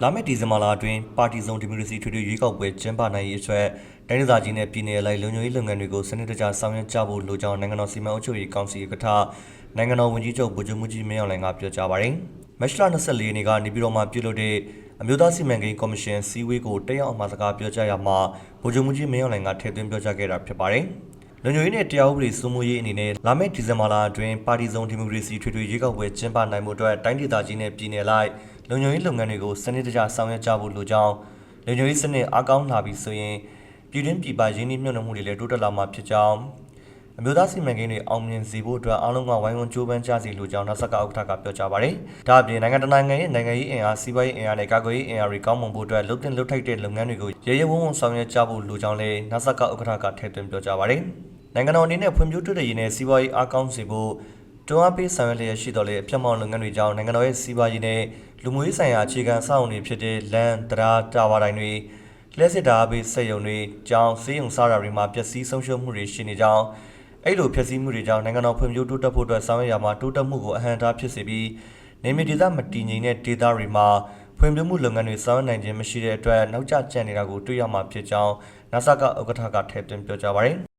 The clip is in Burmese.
လာမယ့်ဒီဇင်ဘာလအတွင်းပါတီစုံဒီမိုကရေစီထွေထွေရွေးကောက်ပွဲကျင်းပနိုင်ရေးအတွက်တိုင်းဒေသကြီးနဲ့ပြည်내အလိုက်လုံခြုံရေးလုပ်ငန်းတွေကိုစနစ်တကျဆောင်ရွက်ကြဖို့လိုကြောင်းနိုင်ငံတော်စီမံအုပ်ချုပ်ရေးကောင်စီဥက္ကဋ္ဌနိုင်ငံတော်ဝန်ကြီးချုပ်ဗိုလ်ချုပ်မှုကြီးမင်းအောင်လှိုင်ကပြောကြားပါတယ်။မတ်လ24ရက်နေ့ကနေပြည်တော်မှာပြုလုပ်တဲ့အမျိုးသားစီမံကိန်းကော်မရှင်စည်းဝေးကိုတက်ရောက်အမှာစကားပြောကြားရမှာဗိုလ်ချုပ်မှုကြီးမင်းအောင်လှိုင်ကထည့်သွင်းပြောကြားခဲ့တာဖြစ်ပါတယ်။လုံခြုံရေးနဲ့တရားဥပဒေစိုးမိုးရေးအနေနဲ့လာမယ့်ဒီဇင်ဘာလအတွင်းပါတီစုံဒီမိုကရေစီထွေထွေရွေးကောက်ပွဲကျင်းပနိုင်မှုအတွက်တိုင်းဒေသကြီးနဲ့ပြည်내လိုက် လုံခြုံရေးလုပ်ငန်းတွေကိုစနစ်တကျဆောင်ရွက်ကြဖို့လိုကြောင်းလုံခြုံရေးစနစ်အားကောင်းလာပြီဆိုရင်ပြည်တွင်းပြည်ပရင်းနှီးမြှုပ်နှံမှုတွေလည်းတိုးတက်လာမှာဖြစ်ကြောင်းအမျိုးသားစီမံကိန်းတွေအောင်မြင်စေဖို့အတွက်အားလုံးကဝိုင်းဝန်းကြိုးပမ်းကြစီလိုကြောင်းနောက်ဆက်ကဥက္ကဋ္ဌကပြောကြားပါတယ်။ဒါအပြင်နိုင်ငံတကာနိုင်ငံရဲ့နိုင်ငံရေးအင်အားစီးပွားရေးအင်အားနဲ့ကာကွယ်ရေးအင်အားတွေကောင်းမွန်ဖို့အတွက်လှုပ်တင်လှုပ်ထိုက်တဲ့လုပ်ငန်းတွေကိုရရဝုံဝုံဆောင်ရွက်ကြဖို့လိုကြောင်းလည်းနောက်ဆက်ကဥက္ကဋ္ဌကထည့်သွင်းပြောကြားပါတယ်။နိုင်ငံတော်အနေနဲ့ဖွံ့ဖြိုးတိုးတက်ရေးနဲ့စီးပွားရေးအားကောင်းစေဖို့ တွန်းအားပေးဆောင်ရွက်လျက်ရှိတော်လဲအပြတ်မောက်လုပ်ငန်းတွေကြောင့်နိုင်ငံတော်ရဲ့စီးပွားရေးနဲ့လူမှုရေးဆိုင်ရာအခြေခံအဆောက်အအုံတွေဖြစ်တဲ့လမ်းတရားတာဝါတိုင်းတွေလျှက်စစ်တာအပေးစက်ရုံတွေကြောင်းစေးရုံစားတာတွေမှာပျက်စီးဆုံးရှုံးမှုတွေရှိနေကြောင်းအဲ့လိုပျက်စီးမှုတွေကြောင့်နိုင်ငံတော်ဖွံ့ဖြိုးတိုးတက်ဖို့အတွက်ဆောင်ရွက်ရမှာတိုးတက်မှုကိုအဟန့်အတားဖြစ်စေပြီးနေမြေဒေသမတည်ငြိမ်တဲ့ဒေသတွေမှာဖွံ့ဖြိုးမှုလုပ်ငန်းတွေဆောင်ရွက်နိုင်ခြင်းမရှိတဲ့အတွက်နောက်ကျကျန်နေတာကိုတွေ့ရမှာဖြစ်ကြောင်း NASA ကဥက္ကဋ္ဌကထည့်သွင်းပြောကြားပါတယ်